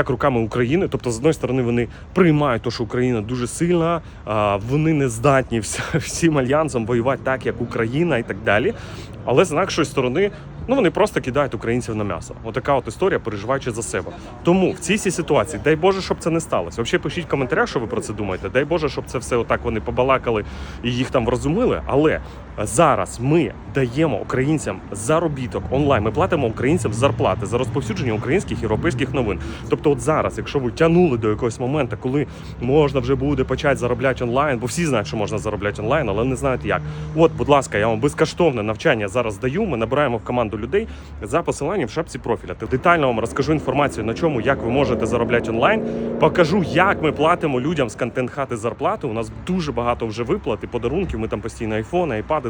як руками України. Тобто, з одної сторони, вони приймають те, що Україна дуже сильна, вони не здатні всім альянсом воювати так, як Україна і так далі. Але з іншої сторони, ну вони просто кидають українців на м'ясо. Отака от історія, переживаючи за себе. Тому в цій ситуації, дай Боже, щоб це не сталося. Взагалі пишіть в коментарях, що ви про це думаєте. Дай Боже, щоб це все отак вони побалакали і їх там врозумили. Але зараз ми даємо українцям заробіток онлайн. Ми платимо українцям зарплати за розповсюдження українських європейських новин. Тобто, от зараз, якщо ви тягнули до якогось моменту, коли можна вже буде почати заробляти онлайн, бо всі знають, що можна заробляти онлайн, але не знають як. От, будь ласка, я вам безкоштовне навчання зараз даю. Ми набираємо в команду людей за посиланням в шапці профіля. Детально вам розкажу інформацію на чому, як ви можете заробляти онлайн. Покажу, як ми платимо людям з контент хати зарплати. У нас дуже багато вже виплат і подарунків. Ми там постійно айфони, айпади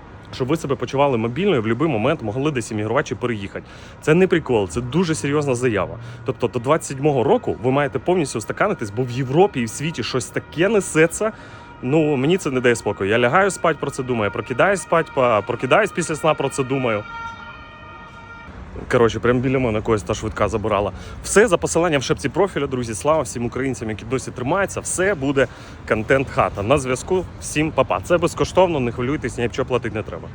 Щоб ви себе почували мобільно і в будь-який момент могли десь іммігрувати чи переїхати. Це не прикол, це дуже серйозна заява. Тобто до 27-го року ви маєте повністю устаканитись, бо в Європі і в світі щось таке несеться. Ну мені це не дає спокою. Я лягаю спать, про це думаю, прокидаюсь спать, па- прокидаюсь після сна, про це думаю. Коротше, прям біля мене когось та швидка забирала. Все за посиланням в шепці профіля, друзі. Слава всім українцям, які досі тримаються. Все буде контент хата. На зв'язку. Всім папа. Це безкоштовно, не хвилюйтесь, ні платити не треба.